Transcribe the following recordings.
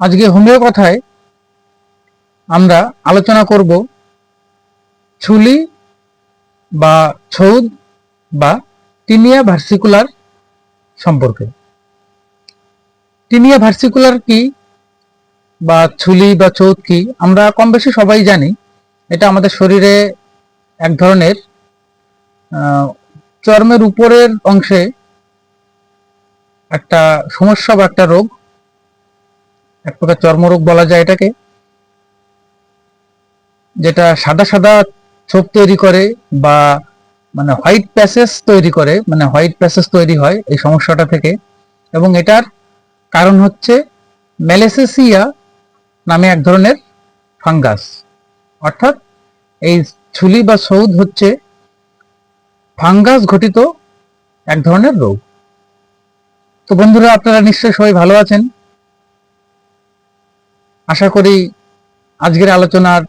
আজকে হোমিও কথায় আমরা আলোচনা করব ছুলি বা ছৌদ বা টিনিয়া ভার্সিকুলার সম্পর্কে। টিনিয়া ভার্সিকুলার কি বা ছুলি বা চৌদ কি আমরা কম বেশি সবাই জানি। এটা আমাদের শরীরে এক ধরনের চর্মের উপরের অংশে একটা সমস্যা বা একটা রোগ এক প্রকার চর্মরোগ বলা যায় এটাকে, যেটা সাদা সাদা ছোপ তৈরি করে বা মানে হোয়াইট প্যাসেজ তৈরি করে মানে হোয়াইট প্যাসেজ তৈরি হয় এই সমস্যাটা থেকে। এবং এটার কারণ হচ্ছে ম্যালেসেসিয়া নামে এক ধরনের ফাঙ্গাস। অর্থাৎ এই ছুলি বা সৌদ হচ্ছে ফাঙ্গাস ঘটিত এক ধরনের রোগ। তো বন্ধুরা, আপনারা নিশ্চয়ই সবাই ভালো আছেন। আশা করি আজকের আলোচনার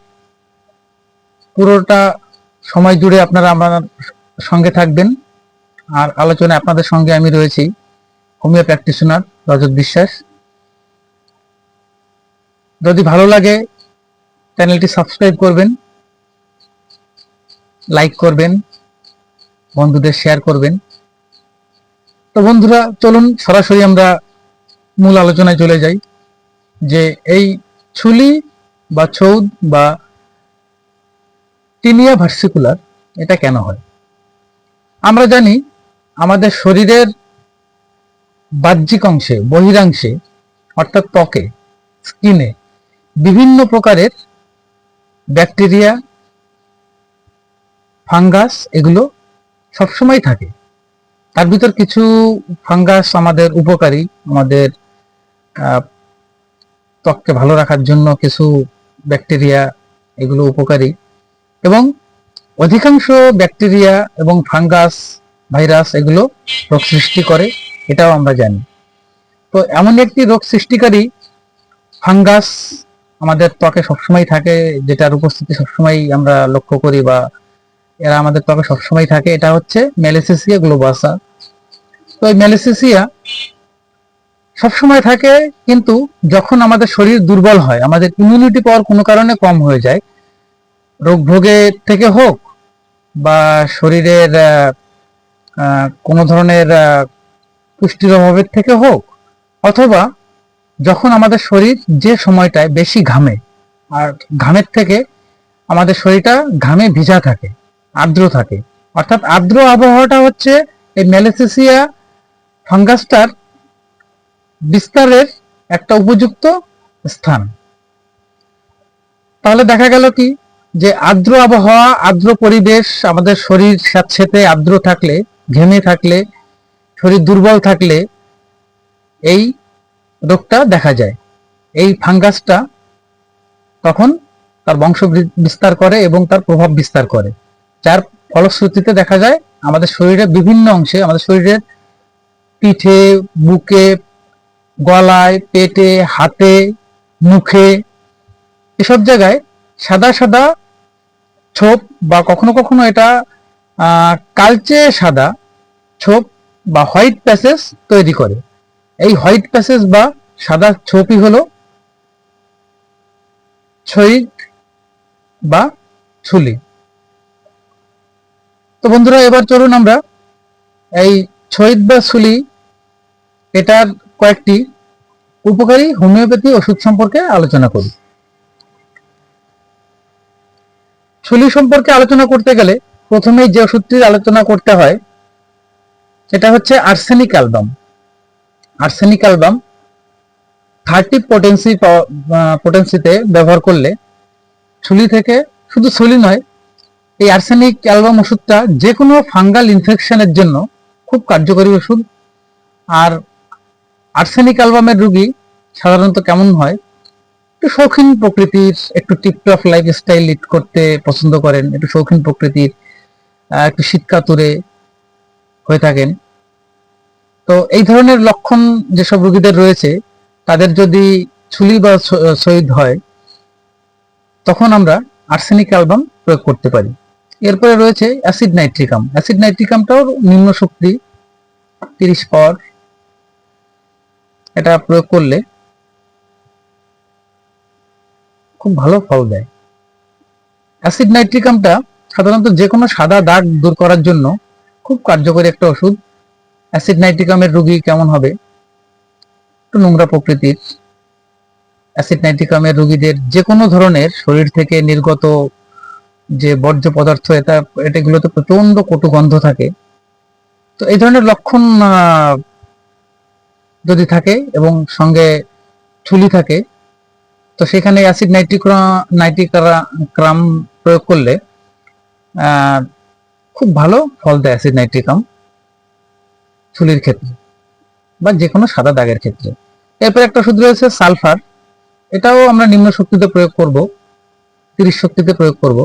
পুরোটা সময় জুড়ে আপনারা আমার সঙ্গে থাকবেন। আর আলোচনায় আপনাদের সঙ্গে আমি রয়েছি হোমিও প্র্যাকটিশনার রজত বিশ্বাস। যদি ভালো লাগে চ্যানেলটি সাবস্ক্রাইব করবেন, লাইক করবেন, বন্ধুদের শেয়ার করবেন। তো বন্ধুরা, চলুন সরাসরি আমরা মূল আলোচনায় চলে যাই যে এই ছুলি বা ছৌদ বা টিনিয়া ভার্সিকুলার, এটা কেন হয়? আমরা জানি আমাদের শরীরের বাহ্যিক অংশে, বহিরাংশে, অর্থাৎ ত্বকে, স্কিনে বিভিন্ন প্রকারের ব্যাকটেরিয়া, ফাঙ্গাস এগুলো সবসময় থাকে। তার ভিতর কিছু ফাঙ্গাস আমাদের উপকারী, আমাদের ত্বককে ভালো রাখার জন্য কিছু ব্যাকটেরিয়া এগুলো উপকারী। এবং অধিকাংশ ব্যাকটেরিয়া এবং ফাঙ্গাস ভাইরাস এগুলো রোগ সৃষ্টি করে, এটাও আমরা জানি। তো এমন একটি রোগ সৃষ্টিকারী ফাঙ্গাস আমাদের ত্বকে সবসময় থাকে, যেটার উপস্থিতি সবসময় আমরা লক্ষ্য করি বা এরা আমাদের ত্বকে সবসময় থাকে, এটা হচ্ছে ম্যালেসেসিয়া গ্লোবাসা। তো এই ম্যালেসেসিয়া সবসময় থাকে, কিন্তু যখন আমাদের শরীর দুর্বল হয়, আমাদের ইমিউনিটি পাওয়ার কোনো কারণে কম হয়ে যায়, রোগ ভোগের থেকে হোক বা শরীরের কোনো ধরনের পুষ্টির অভাবের থেকে হোক, অথবা যখন আমাদের শরীর যে সময়টায় বেশি ঘামে, আর ঘামের থেকে আমাদের শরীরটা ঘামে ভিজা থাকে, আর্দ্র থাকে, অর্থাৎ আর্দ্র আবহাওয়াটা হচ্ছে এই ম্যালেসেসিয়া ফাঙ্গাসটার বিস্তারের একটা উপযুক্ত স্থান। তাহলে দেখা গেল কি? যে আর্দ্র আবহাওয়া, আর্দ্র পরিবেশ, আমাদের শরীর স্যাঁতসেঁতে আর্দ্র থাকলে, ঘেমে থাকলে, শরীর দুর্বল থাকলে এই রোগটা দেখা যায়। এই ফাঙ্গাসটা তখন তার বংশ বিস্তার করে এবং তার প্রভাব বিস্তার করে। যার ফলশ্রুতিতে দেখা যায়, আমাদের শরীরের বিভিন্ন অংশে, আমাদের শরীরের পিঠে, বুকে গলায়, পেটে, হাতে, মুখে, এসব জায়গায় সাদা সাদা ছোপ বা কখনো কখনো এটা কালচে সাদা ছোপ বা হোয়াইট প্যাসেজ তৈরি করে। এই হোয়াইট প্যাসেজ বা সাদা ছোপই হলো ছইদ বা ছুলি। তো বন্ধুরা, এবার চলুন আমরা এই ছইদ বা ছুলি, এটার কয়েকটি উপকারী হোমিওপ্যাথি ওষুধ সম্পর্কে আলোচনা করি। ছুলি সম্পর্কে আলোচনা করতে গেলে প্রথমেই যে ওষুধটির আলোচনা করতে হয়, সেটা হচ্ছে arsenic album. Arsenic album thirty potency পোটেন্সিতে ব্যবহার করলে ছুলি থেকে, শুধু ছুলি নয়, এই আর্সেনিক অ্যালবাম ওষুধটা যে কোনো ফাঙ্গাল ইনফেকশনের জন্য খুব কার্যকরী ওষুধ। আর আর্সেনিক অ্যালবামের রুগী সাধারণত কেমন হয়? একটু শৌখিন প্রকৃতির, একটু টিপটপ লাইফ স্টাইল লিড করতে পছন্দ করেন, একটু শৌখিন প্রকৃতির একটু শীতকাতুরে হয়ে থাকেন। তো এই ধরনের লক্ষণ যেসব রোগীদের রয়েছে, তাদের যদি ছুলি বা শহীদ হয়, তখন আমরা আর্সেনিক অ্যালবাম প্রয়োগ করতে পারি। এরপরে রয়েছে অ্যাসিড নাইট্রিকাম। অ্যাসিড নাইট্রিকামটাও নিম্ন শক্তি তিরিশ পাওয়ার এটা প্রয়োগ করলে খুব ভালো ফল দেয়। অ্যাসিড নাইট্রিকামটা সাধারণত যে কোনো সাদা দাগ দূর করার জন্য খুব কার্যকরী একটা ওষুধ। অ্যাসিড নাইট্রিকামের রোগী কেমন হবে? একটু নোংরা প্রকৃতির। অ্যাসিড নাইট্রিকামের রোগীদের যে কোনো ধরনের শরীর থেকে নির্গত যে বর্জ্য পদার্থ, এটা, এটাগুলোতে প্রচণ্ড কটু গন্ধ থাকে। তো এই ধরনের লক্ষণ যদি থাকে এবং সঙ্গে চুলি থাকে, তো সেখানে অ্যাসিড নাইট্রিক্রা নাইট্রিক্রাম প্রয়োগ করলে খুব ভালো ফল দেয় অ্যাসিড নাইট্রিকাম চুলির ক্ষেত্রে বা যে কোনো সাদা দাগের ক্ষেত্রে। এরপর একটা ওষুধ রয়েছে সালফার। এটাও আমরা নিম্ন শক্তিতে প্রয়োগ করব, তিরিশ শক্তিতে প্রয়োগ করব।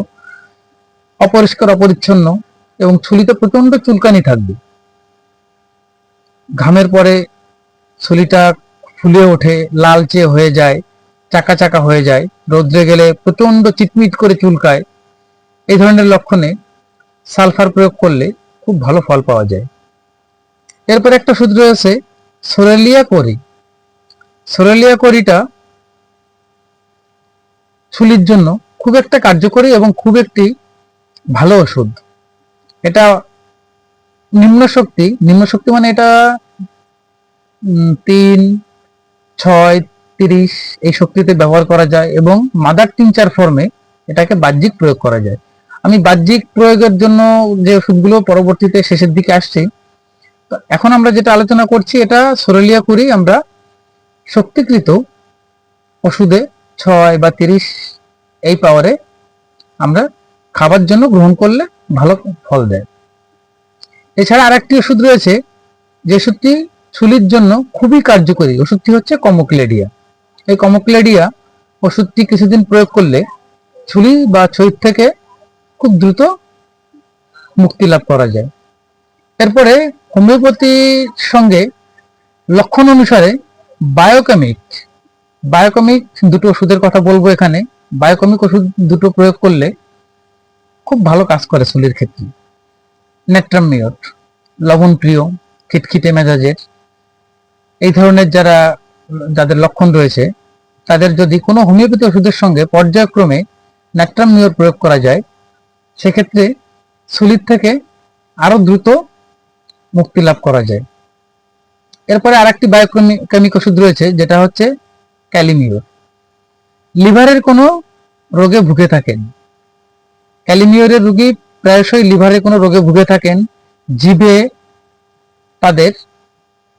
অপরিষ্কার, অপরিচ্ছন্ন এবং ছুলিতে প্রচণ্ড চুলকানি থাকবে। ঘামের পরে ছুলিটা ফুলে ওঠে, লালচে হয়ে যায়, চাকা চাকা হয়ে যায়, রোদ্রে গেলে প্রচণ্ড চিটমিট করে চুলকায়। এই ধরনের লক্ষণে সালফার প্রয়োগ করলে খুব ভালো ফল পাওয়া যায়। এরপর একটা ওষুধ রয়েছে সোরেলিয়া করি। সোরেলিয়া করিটা ছুলির জন্য খুব একটা কার্যকরী এবং খুব একটি ভালো ওষুধ। এটা নিম্ন শক্তি নিম্ন শক্তি মানে এটা তিন, ছয়, তিরিশ এই শক্তিতে ব্যবহার করা যায় এবং মাদার টিনচার ফর্মে এটাকে বাহ্যিক প্রয়োগ করা যায়। আমি বাহ্যিক প্রয়োগের জন্য যে ওষুধগুলো পরবর্তীতে শেষের দিকে আসছে এখন আমরা যেটা আলোচনা করছি এটা সরেলিয়া করি আমরা শক্তিকৃত ওষুধে ছয় বা তিরিশ এই পাওয়ারে আমরা খাবার জন্য গ্রহণ করলে ভালো ফল দেয়। এছাড়া আরেকটি ওষুধ রয়েছে, যে ওষুধটি ছুলির জন্য খুবই কার্যকরী ওষুধটি হচ্ছে কমোক্লেডিয়া এই কমোক্লেডিয়া ওষুধটি কিছুদিন প্রয়োগ করলে ছুলি বা ছইর থেকে খুব দ্রুত মুক্তি লাভ করা যায়। এরপরে হোমিওপ্যাথির সঙ্গে লক্ষণ অনুসারে বায়োকেমিক। বায়োকেমিক দুটো ওষুধের কথা বলব এখানে। বায়োকেমিক ওষুধ দুটো প্রয়োগ করলে খুব ভালো কাজ করে চুলির ক্ষেত্রে। নেট্রামিয়ট লবণ প্রিয় খিটখিটে মেজাজের। এই ধরনের যারা, যাদের লক্ষণ রয়েছে, তাদের যদি কোনো হোমিওপ্যাথি ওষুধের সঙ্গে পর্যায়ক্রমে ন্যাট্রামিয়র প্রয়োগ করা যায়, সেক্ষেত্রে চুলির থেকে আরও দ্রুত মুক্তি লাভ করা যায়। এরপরে আরেকটি বায়োকেমিক ওষুধ রয়েছে, যেটা হচ্ছে ক্যালিমিওর। লিভারের কোনো রোগে ভুগে থাকেন। ক্যালিমিওরের রোগী প্রায়শই লিভারের কোনো রোগে ভুগে থাকেন জিভে তাদের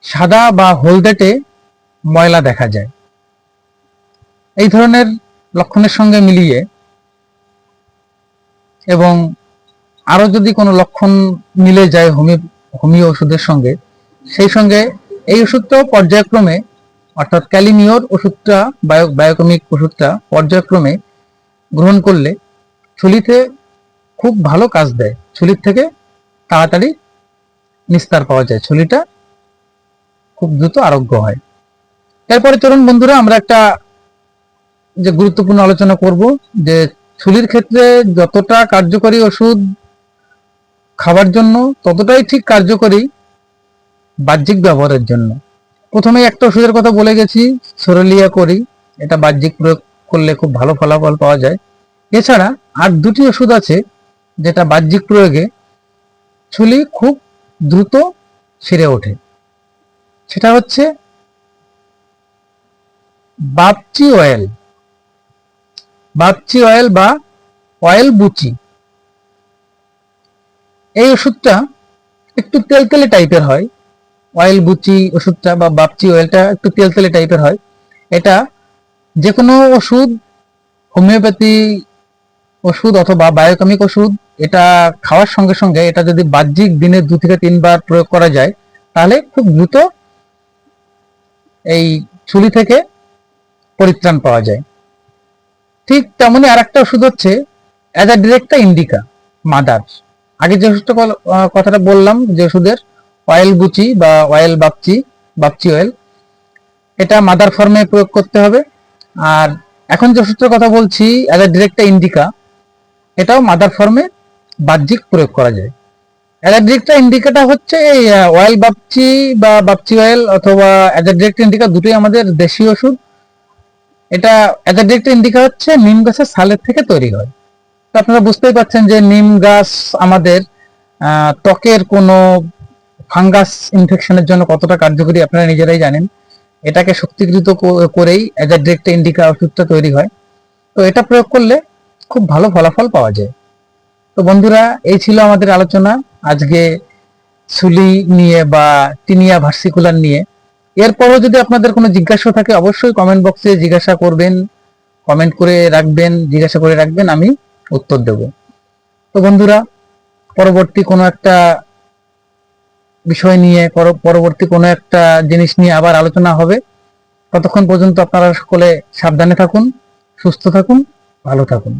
সাদা বা হলদেটে ময়লা দেখা যায়। এই ধরনের লক্ষণের সঙ্গে মিলিয়ে এবং আরও যদি কোনো লক্ষণ মিলে যায় হোমিও হোমিও ওষুধের সঙ্গে, সেই সঙ্গে এই ওষুধটাও পর্যায়ক্রমে, অর্থাৎ ক্যালিমিওর ওষুধটা, বায়ো, বায়োকমিক ওষুধটা পর্যায়ক্রমে গ্রহণ করলে ছুলিতে খুব ভালো কাজ দেয়। ছুলির থেকে তাড়াতাড়ি নিস্তার পাওয়া যায়। ছুলিটা খুব দ্রুত আরোগ্য হয়। এরপরে চলুন বন্ধুরা, আমরা একটা যে গুরুত্বপূর্ণ আলোচনা করব যে ছুলির ক্ষেত্রে যতটা কার্যকরী ওষুধ খাবার জন্য ততটাই ঠিক কার্যকরী বাহ্যিক ব্যবহারের জন্য। প্রথমে একটা ওষুধের কথা বলে গেছি, সরলিয়া করি। এটা বাহ্যিক প্রয়োগ করলে খুব ভালো ফলাফল পাওয়া যায়। এছাড়া আর দুটি ওষুধ আছে যেটা বাহ্যিক প্রয়োগে ছুলি খুব দ্রুত সেরে ওঠে। সেটা হচ্ছে বাপচি অয়েল। বাপচি অয়েল বা অয়েল বুচি। এই ওষুধটা একটু তেলতেলে টাইপের হয়। অয়েল বুচি ওষুধটা বা বাপচি অয়েলটা একটু তেলতেলে টাইপের হয়। এটা যে কোনো ওষুধ, হোমিওপ্যাথি ওষুধ অথবা বায়োকেমিক ওষুধ, এটা খাওয়ার সঙ্গে সঙ্গে এটা যদি বাহ্যিক দিনে দু থেকে তিনবার প্রয়োগ করা যায়, তাহলে খুব দ্রুত এই ছুলি থেকে পরিত্রাণ পাওয়া যায়। ঠিক তেমনই আর একটা ওষুধ হচ্ছে Azadirachta indica mother আগে যে ওষুধটা কথাটা বললাম, যে ওষুধের অয়েল বুচি বা অয়েল বাপচি বাপচি অয়েল এটা মাদার ফর্মে প্রয়োগ করতে হবে। আর এখন যে ওষুধটার কথা বলছি অ্যাজ আ ডিরেক্টা ইন্ডিকা এটাও মাদার ফর্মে বাহ্যিক প্রয়োগ করা যায়। অ্যাজাডিরেক্টা ইন্ডিকাটা হচ্ছে এই অয়েল বাপচি বা বাপচি অয়েল অথবা অ্যাজাডিরেক্ট ইন্ডিকা দুটোই আমাদের দেশীয় ওষুধ। এটা অ্যাজাডিক্ট ইন্ডিকা হচ্ছে নিম গাছের ছালের থেকে তৈরি হয়। তো আপনারা বুঝতেই পারছেন যে নিম গাছ আমাদের ত্বকের কোনো ফাঙ্গাস ইনফেকশনের জন্য কতটা কার্যকরী আপনারা নিজেরাই জানেন। এটাকে শক্তিকৃত করেই অ্যাজাডিক্ট ইন্ডিকা ওষুধটা তৈরি হয়। তো এটা প্রয়োগ করলে খুব ভালো ফলাফল পাওয়া যায়। তো বন্ধুরা, এই ছিল আমাদের আলোচনা। আজকে সুলি নিয়ে বা টিনিয়া ভার্সিকুলার নিয়ে। এরপরও যদি আপনাদের কোনো জিজ্ঞাসা থাকে, অবশ্যই কমেন্ট বক্সে জিজ্ঞাসা করবেন কমেন্ট করে রাখবেন, জিজ্ঞাসা করে রাখবেন, আমি উত্তর দেব। তো বন্ধুরা, পরবর্তী কোনো একটা বিষয় নিয়ে পরবর্তী কোনো একটা জিনিস নিয়ে আবার আলোচনা হবে। ততক্ষণ পর্যন্ত আপনারা সকলে সাবধানে থাকুন, সুস্থ থাকুন, ভালো থাকুন।